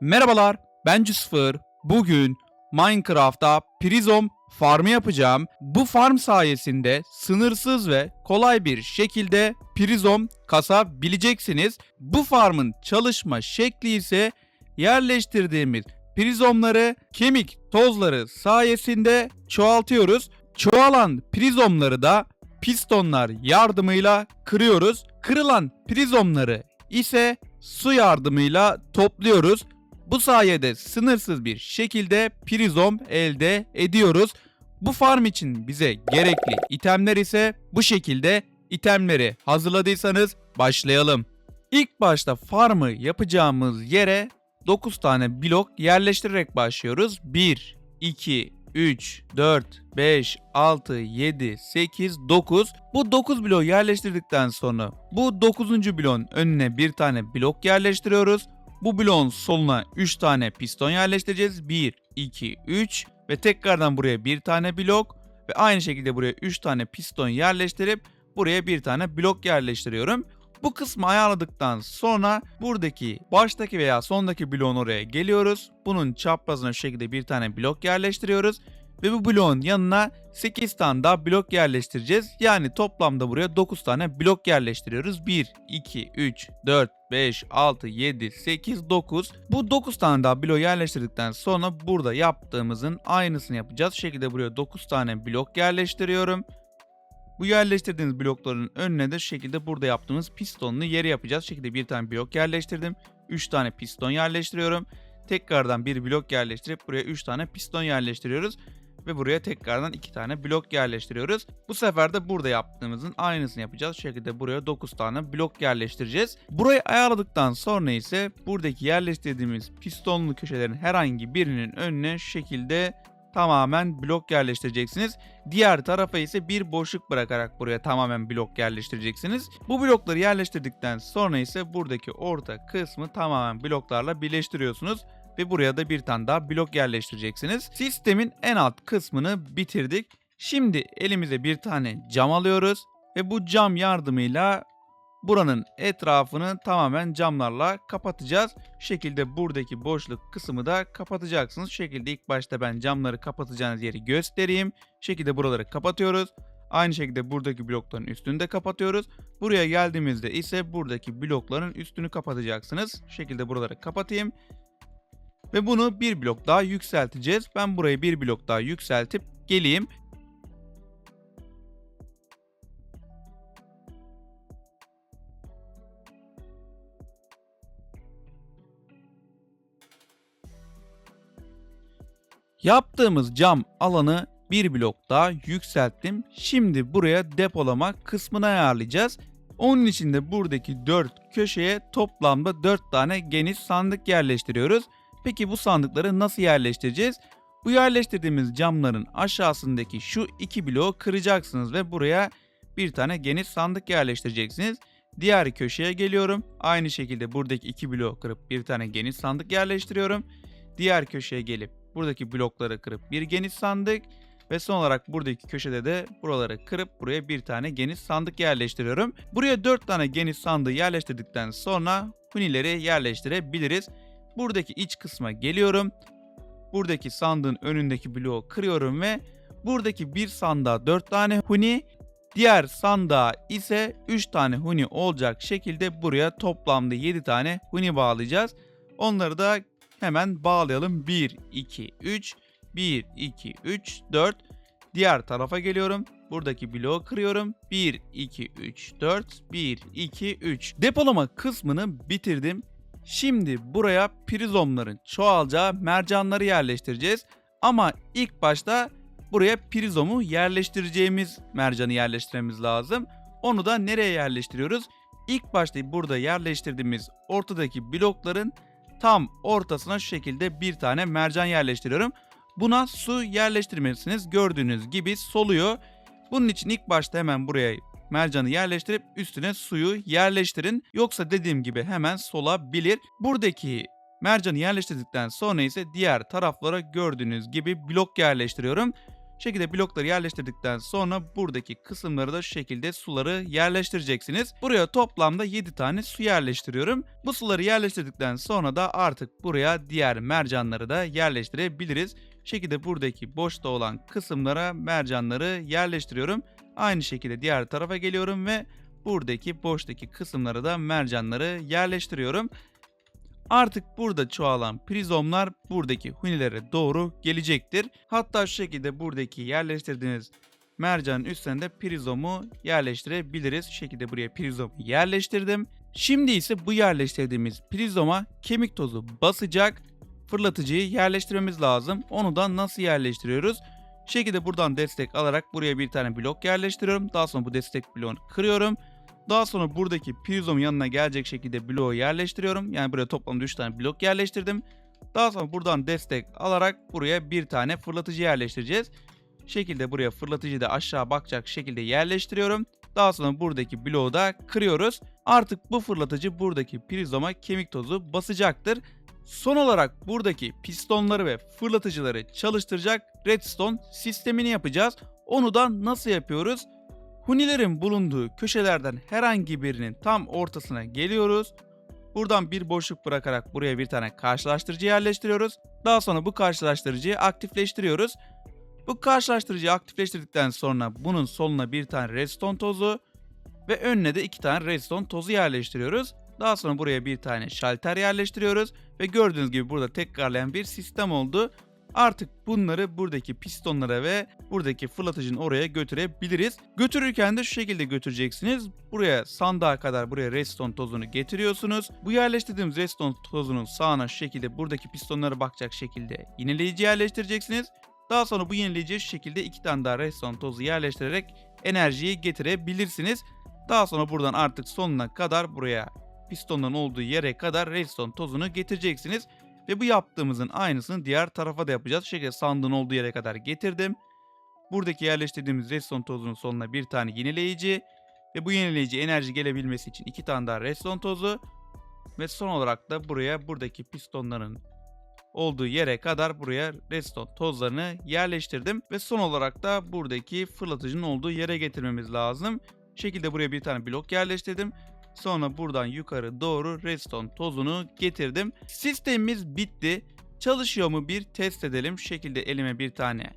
Merhabalar, ben Cüsfır. Bugün Minecraft'ta Prizom farmı yapacağım. Bu farm sayesinde sınırsız ve kolay bir şekilde Prizom kasabileceksiniz. Bu farmın çalışma şekli ise yerleştirdiğimiz prizomları kemik tozları sayesinde çoğaltıyoruz. Çoğalan prizomları da pistonlar yardımıyla kırıyoruz. Kırılan prizomları ise su yardımıyla topluyoruz. Bu sayede sınırsız bir şekilde prizom elde ediyoruz. Bu farm için bize gerekli itemler ise bu şekilde itemleri hazırladıysanız başlayalım. İlk başta farmı yapacağımız yere 9 tane blok yerleştirerek başlıyoruz. 1, 2, 3, 4, 5, 6, 7, 8, 9. Bu 9 bloğu yerleştirdikten sonra bu 9. bloğun önüne bir tane blok yerleştiriyoruz. Bu bloğun soluna 3 tane piston yerleştireceğiz. 1, 2, 3 ve tekrardan buraya bir tane blok ve aynı şekilde buraya 3 tane piston yerleştirip buraya bir tane blok yerleştiriyorum. Bu kısmı ayarladıktan sonra buradaki baştaki veya sondaki bloğun oraya geliyoruz. Bunun çaprazına şu şekilde bir tane blok yerleştiriyoruz. Ve bu bloğun yanına 8 tane daha blok yerleştireceğiz. Yani toplamda buraya 9 tane blok yerleştiriyoruz. 1, 2, 3, 4, 5, 6, 7, 8, 9. Bu 9 tane daha blok yerleştirdikten sonra burada yaptığımızın aynısını yapacağız. Şu şekilde buraya 9 tane blok yerleştiriyorum. Bu yerleştirdiğiniz blokların önüne de şu şekilde burada yaptığımız pistonlu yeri yapacağız. Şu şekilde bir tane blok yerleştirdim. 3 tane piston yerleştiriyorum. Tekrardan bir blok yerleştirip buraya 3 tane piston yerleştiriyoruz. Ve buraya tekrardan 2 tane blok yerleştiriyoruz. Bu sefer de burada yaptığımızın aynısını yapacağız. Şu şekilde buraya 9 tane blok yerleştireceğiz. Burayı ayarladıktan sonra ise buradaki yerleştirdiğimiz pistonlu köşelerin herhangi birinin önüne şu şekilde tamamen blok yerleştireceksiniz. Diğer tarafa ise bir boşluk bırakarak buraya tamamen blok yerleştireceksiniz. Bu blokları yerleştirdikten sonra ise buradaki orta kısmı tamamen bloklarla birleştiriyorsunuz ve buraya da bir tane daha blok yerleştireceksiniz. Sistemin en alt kısmını bitirdik. Şimdi elimize bir tane cam alıyoruz ve bu cam yardımıyla buranın etrafını tamamen camlarla kapatacağız. Şu şekilde buradaki boşluk kısmı da kapatacaksınız. Şu şekilde ilk başta ben camları kapatacağınız yeri göstereyim. Şu şekilde buraları kapatıyoruz. Aynı şekilde buradaki blokların üstünü de kapatıyoruz. Buraya geldiğimizde ise buradaki blokların üstünü kapatacaksınız. Şu şekilde buraları kapatayım. Ve bunu bir blok daha yükselteceğiz. Ben burayı bir blok daha yükseltip geleyim. Yaptığımız cam alanı bir blok daha yükselttim. Şimdi buraya depolama kısmını ayarlayacağız. Onun için de buradaki 4 köşeye toplamda 4 tane geniş sandık yerleştiriyoruz. Peki bu sandıkları nasıl yerleştireceğiz? Bu yerleştirdiğimiz camların aşağısındaki şu iki bloğu kıracaksınız ve buraya bir tane geniş sandık yerleştireceksiniz. Diğer köşeye geliyorum. Aynı şekilde buradaki iki bloğu kırıp bir tane geniş sandık yerleştiriyorum. Diğer köşeye gelip buradaki blokları kırıp bir geniş sandık ve son olarak buradaki köşede de buraları kırıp buraya bir tane geniş sandık yerleştiriyorum. Buraya 4 tane geniş sandığı yerleştirdikten sonra hunileri yerleştirebiliriz. Buradaki iç kısma geliyorum. Buradaki sandığın önündeki bloğu kırıyorum ve buradaki bir sandığa 4 tane huni, diğer sandığa ise 3 tane huni olacak şekilde buraya toplamda 7 tane huni bağlayacağız. Onları da hemen bağlayalım. 1, 2, 3, 1, 2, 3, 4. Diğer tarafa geliyorum. Buradaki bloğu kırıyorum. 1, 2, 3, 4, 1, 2, 3. Depolama kısmını bitirdim. Şimdi buraya prizomların çoğalacağı mercanları yerleştireceğiz. Ama ilk başta buraya prizomu yerleştireceğimiz mercanı yerleştirmemiz lazım. Onu da nereye yerleştiriyoruz? İlk başta burada yerleştirdiğimiz ortadaki blokların tam ortasına şu şekilde bir tane mercan yerleştiriyorum. Buna su yerleştirmelisiniz. Gördüğünüz gibi soluyor. Bunun için ilk başta hemen buraya mercanı yerleştirip üstüne suyu yerleştirin. Yoksa dediğim gibi hemen solabilir. Buradaki mercanı yerleştirdikten sonra ise diğer taraflara gördüğünüz gibi blok yerleştiriyorum. şekilde blokları yerleştirdikten sonra buradaki kısımları da şekilde suları yerleştireceksiniz. Buraya toplamda 7 tane su yerleştiriyorum. Bu suları yerleştirdikten sonra da artık buraya diğer mercanları da yerleştirebiliriz. şekilde buradaki boşta olan kısımlara mercanları yerleştiriyorum. Aynı şekilde diğer tarafa geliyorum ve buradaki boştaki kısımlara da mercanları yerleştiriyorum. Artık burada çoğalan prizomlar buradaki hunilere doğru gelecektir. Hatta şu şekilde buradaki yerleştirdiğiniz mercanın üstüne de prizomu yerleştirebiliriz. Şu şekilde buraya prizomu yerleştirdim. Şimdi ise bu yerleştirdiğimiz prizoma kemik tozu basacak fırlatıcıyı yerleştirmemiz lazım. Onu da nasıl yerleştiriyoruz? Şekilde buradan destek alarak buraya bir tane blok yerleştiriyorum. Daha sonra bu destek bloğunu kırıyorum. Daha sonra buradaki prizom yanına gelecek şekilde bloğu yerleştiriyorum. Yani buraya toplamda 3 tane blok yerleştirdim. Daha sonra buradan destek alarak buraya bir tane fırlatıcı yerleştireceğiz. Şekilde buraya fırlatıcıyı da aşağı bakacak şekilde yerleştiriyorum. Daha sonra buradaki bloğu da kırıyoruz. Artık bu fırlatıcı buradaki prizoma kemik tozu basacaktır. Son olarak buradaki pistonları ve fırlatıcıları çalıştıracak redstone sistemini yapacağız. Onu da nasıl yapıyoruz? Hunilerin bulunduğu köşelerden herhangi birinin tam ortasına geliyoruz. Buradan bir boşluk bırakarak buraya bir tane karşılaştırıcı yerleştiriyoruz. Daha sonra bu karşılaştırıcıyı aktifleştiriyoruz. Bu karşılaştırıcıyı aktifleştirdikten sonra bunun soluna bir tane redstone tozu ve önüne de iki tane redstone tozu yerleştiriyoruz. Daha sonra buraya bir tane şalter yerleştiriyoruz ve gördüğünüz gibi burada tekrarlayan bir sistem oldu. Artık bunları buradaki pistonlara ve buradaki fırlatıcının oraya götürebiliriz. Götürürken de şu şekilde götüreceksiniz. Buraya sandığa kadar buraya redstone tozunu getiriyorsunuz. Bu yerleştirdiğimiz redstone tozunun sağına şu şekilde buradaki pistonlara bakacak şekilde yenileyici yerleştireceksiniz. Daha sonra bu yenileyiciye şu şekilde iki tane daha redstone tozu yerleştirerek enerjiyi getirebilirsiniz. Daha sonra buradan artık sonuna kadar buraya pistonların olduğu yere kadar redstone tozunu getireceksiniz. Ve bu yaptığımızın aynısını diğer tarafa da yapacağız. Şu şekilde sandığın olduğu yere kadar getirdim. Buradaki yerleştirdiğimiz redstone tozunun sonuna bir tane yenileyici. Ve bu yenileyici enerji gelebilmesi için iki tane daha redstone tozu. Ve son olarak da buraya buradaki pistonların olduğu yere kadar buraya redstone tozlarını yerleştirdim. Ve son olarak da buradaki fırlatıcının olduğu yere getirmemiz lazım. Şekilde buraya bir tane blok yerleştirdim. Sonra buradan yukarı doğru redstone tozunu getirdim. Sistemimiz bitti. Çalışıyor mu bir test edelim. Şu şekilde elime bir tane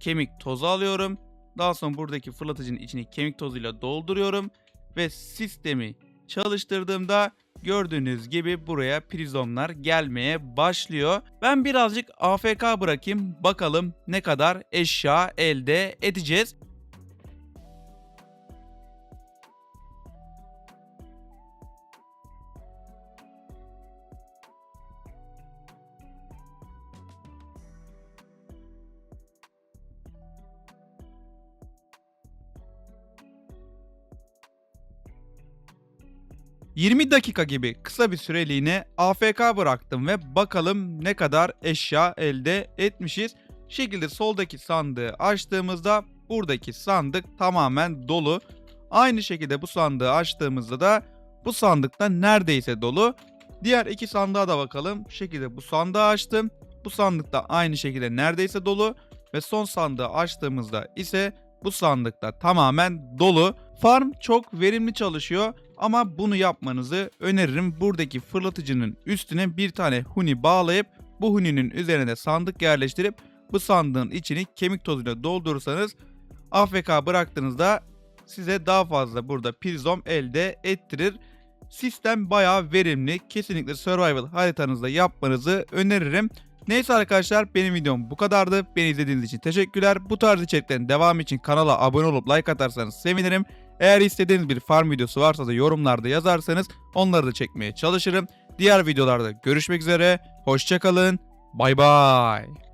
kemik tozu alıyorum. Daha sonra buradaki fırlatıcının içini kemik tozuyla dolduruyorum. Ve sistemi çalıştırdığımda gördüğünüz gibi buraya prizomlar gelmeye başlıyor. Ben birazcık AFK bırakayım. Bakalım ne kadar eşya elde edeceğiz. ...20 dakika gibi kısa bir süreliğine AFK bıraktım ve bakalım ne kadar eşya elde etmişiz. Şekilde soldaki sandığı açtığımızda buradaki sandık tamamen dolu. Aynı şekilde bu sandığı açtığımızda da bu sandıkta neredeyse dolu. Diğer iki sandığa da bakalım. Bu şekilde bu sandığı açtım. Bu sandıkta aynı şekilde neredeyse dolu. Ve son sandığı açtığımızda ise bu sandıkta tamamen dolu. Farm çok verimli çalışıyor ama bunu yapmanızı öneririm. Buradaki fırlatıcının üstüne bir tane huni bağlayıp bu huninin üzerine de sandık yerleştirip bu sandığın içini kemik tozuyla doldurursanız AFK bıraktığınızda size daha fazla burada prizom elde ettirir. Sistem bayağı verimli. Kesinlikle survival haritanızda yapmanızı öneririm. Neyse arkadaşlar benim videom bu kadardı. Beni izlediğiniz için teşekkürler. Bu tarz içeriklerin devamı için kanala abone olup like atarsanız sevinirim. Eğer istediğiniz bir farm videosu varsa da yorumlarda yazarsanız onları da çekmeye çalışırım. Diğer videolarda görüşmek üzere. Hoşçakalın. Bay bay.